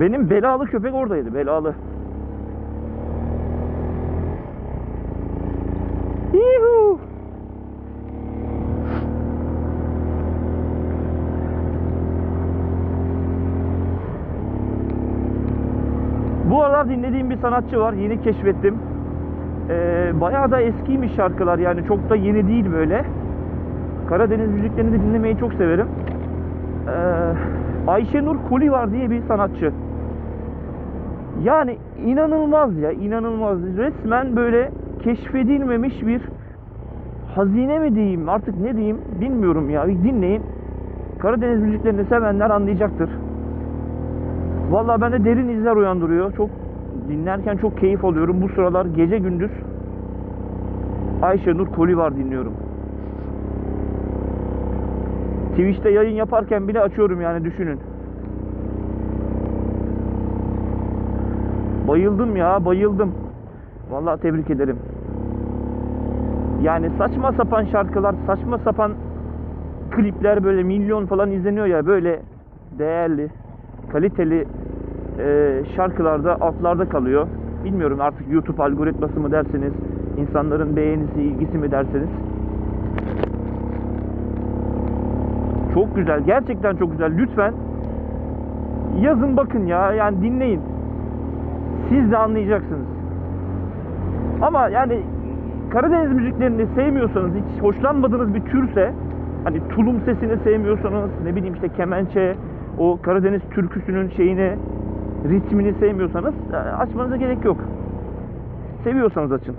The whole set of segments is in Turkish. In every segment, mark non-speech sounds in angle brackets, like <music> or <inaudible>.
Benim belalı köpek oradaydı. Belalı. Yuhu. Bu aralar dinlediğim bir sanatçı var. Yeni keşfettim. Ee, bayağı da eskiymiş şarkılar yani çok da yeni değil böyle. Karadeniz müziklerini de dinlemeyi çok severim. Ee, Ayşenur Kuli var diye bir sanatçı. Yani inanılmaz ya inanılmaz. Resmen böyle keşfedilmemiş bir hazine mi diyeyim artık ne diyeyim bilmiyorum ya. Bir dinleyin. Karadeniz müziklerini sevenler anlayacaktır. Vallahi bende derin izler uyandırıyor. Çok dinlerken çok keyif alıyorum. Bu sıralar gece gündüz Ayşenur Koli var dinliyorum. Twitch'te yayın yaparken bile açıyorum yani düşünün. Bayıldım ya bayıldım. Vallahi tebrik ederim. Yani saçma sapan şarkılar, saçma sapan klipler böyle milyon falan izleniyor ya böyle değerli, kaliteli e, şarkılarda altlarda kalıyor. Bilmiyorum artık YouTube algoritması mı dersiniz, insanların beğenisi, ilgisi mi derseniz. Çok güzel, gerçekten çok güzel. Lütfen yazın bakın ya, yani dinleyin. Siz de anlayacaksınız. Ama yani Karadeniz müziklerini sevmiyorsanız, hiç hoşlanmadığınız bir türse, hani tulum sesini sevmiyorsanız, ne bileyim işte kemençe, o Karadeniz türküsünün şeyini, ritmini sevmiyorsanız e, açmanıza gerek yok. Seviyorsanız açın.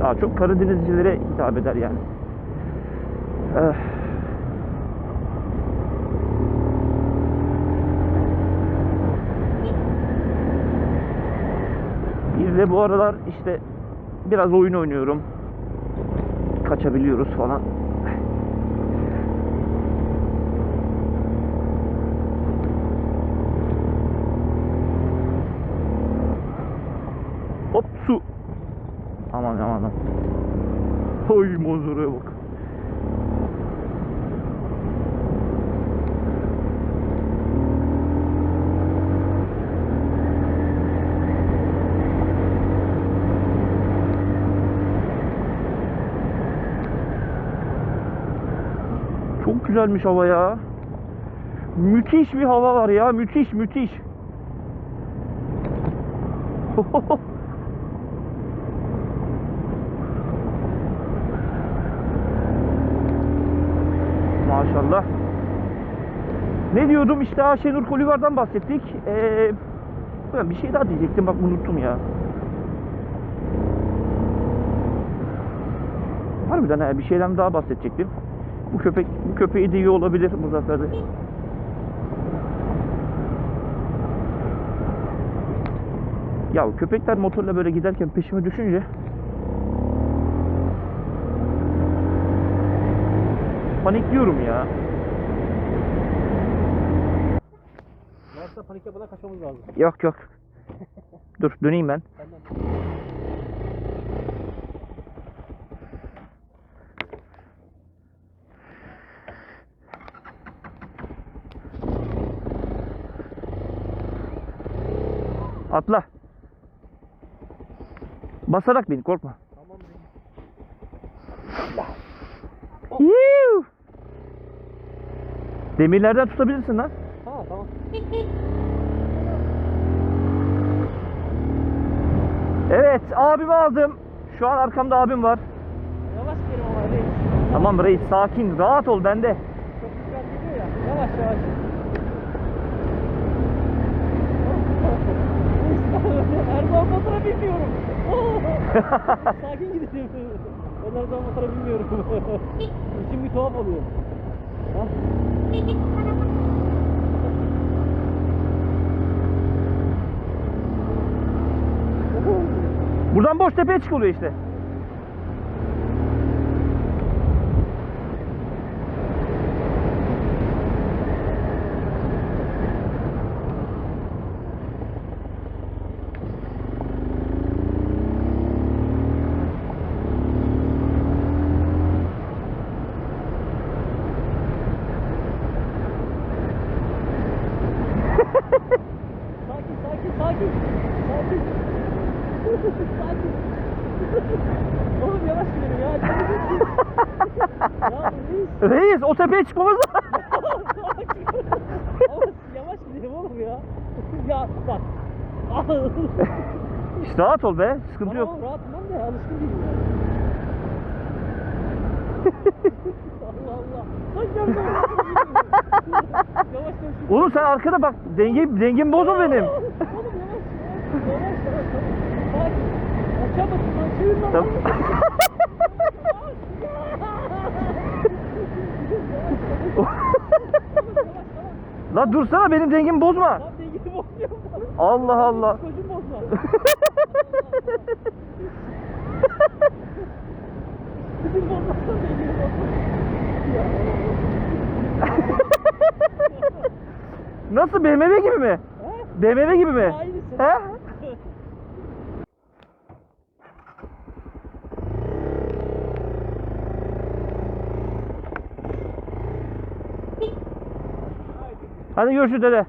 Daha çok Karadenizcilere hitap eder yani. Eh. Bir de bu aralar işte biraz oyun oynuyorum. Kaçabiliyoruz falan. Hop su. Aman aman. Oy manzaraya bak. Çok güzelmiş hava ya. Müthiş bir hava var ya. Müthiş müthiş. <laughs> Maşallah. Ne diyordum işte Ayşenur Kolivar'dan bahsettik. Ee, bir şey daha diyecektim bak unuttum ya. Harbiden ha, bir şeyden daha bahsedecektim. Bu köpek bu köpeği de iyi olabilir Muzaffer'de. Ya köpekler motorla böyle giderken peşime düşünce panikliyorum ya. Varsa panik yapmadan kaçmamız lazım. Yok yok. Dur döneyim ben. Senden. Atla. Basarak bin korkma. Tamam benim. Yuh! Demirlerden tutabilirsin lan. Ha tamam. Evet abimi aldım. Şu an arkamda abim var. Yavaş gelin ama reis. Tamam reis sakin rahat ol bende. Çok dikkat geliyor ya. Yavaş yavaş. Her zaman motora binmiyorum. <laughs> Sakin gidelim. Ben her zaman motora binmiyorum. <laughs> İçim bir tuhaf oluyor. Ha? Buradan boş tepeye çıkılıyor işte. Oğlum yavaş gidelim ya. ya reis. Reis o tepeye çıkmamız lazım. <laughs> yavaş gidelim oğlum ya. ya bak. işte rahat ol be. Sıkıntı Bana yok. Rahat ben de alışkın değilim ya. Allah Allah. Sanki yavaş yavaş. Oğlum sen arkada bak dengem dengem bozma benim. <laughs> Tamam. La dursana benim dengemi bozma. Allah Allah. <laughs> Nasıl BMW gibi mi? He? BMW gibi mi? Aynısı. He? Hadi görüşürüz dede.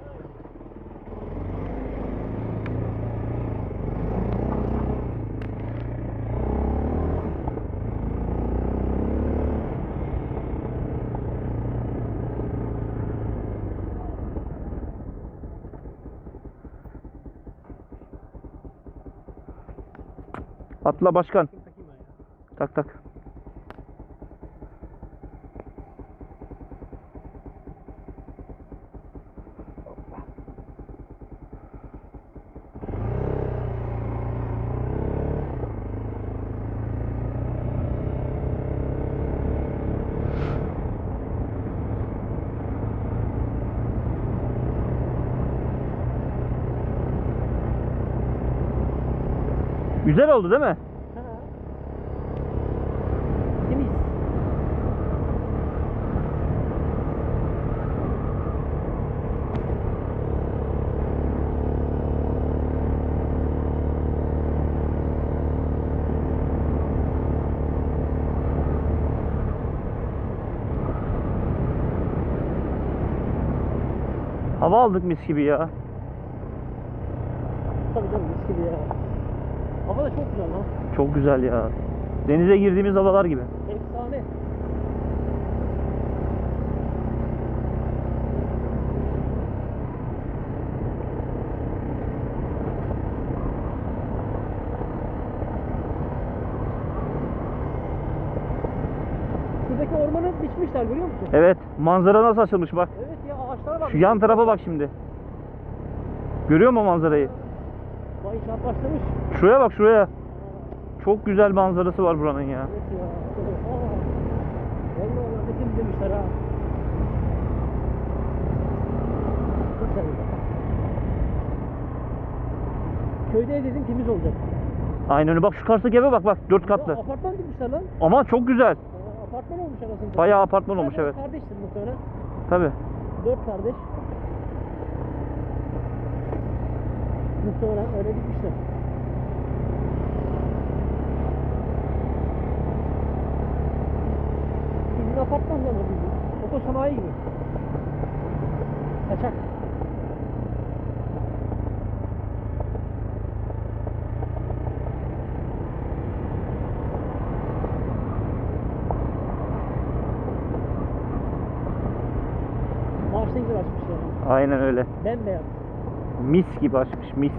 Atla başkan. Tak tak. Güzel oldu değil mi? Temiz. Hava aldık mis gibi ya. Tabii canım mis gibi ya. Hava da çok güzel lan. Çok güzel ya. Denize girdiğimiz havalar gibi. Efsane. Şuradaki ormanı biçmişler görüyor musun? Evet, manzara nasıl açılmış bak. Evet ya ağaçlara bak. Şu yan tarafa bak şimdi. Görüyor musun manzarayı? Vay inşaat başlamış. Şuraya bak şuraya. Çok güzel manzarası var buranın ya. Evet ya. Vallahi vallahi ne temizlemişler ha. Köyde dedim temiz olacak. Aynen öyle. Bak şu karşıdaki eve bak bak. Dört katlı. Ya, apartman dikmişler lan. Ama çok güzel. Aa, apartman olmuş arasında. Bayağı apartman olmuş evet. Kardeştir muhtemelen. Tabi. Dört kardeş. Muhtemelen öyle gitmişler. Bizim apartman da mı bizim? Oto sanayi gibi. Kaçak. Aynen öyle. Bembeyaz. Mis gibi açmış mis.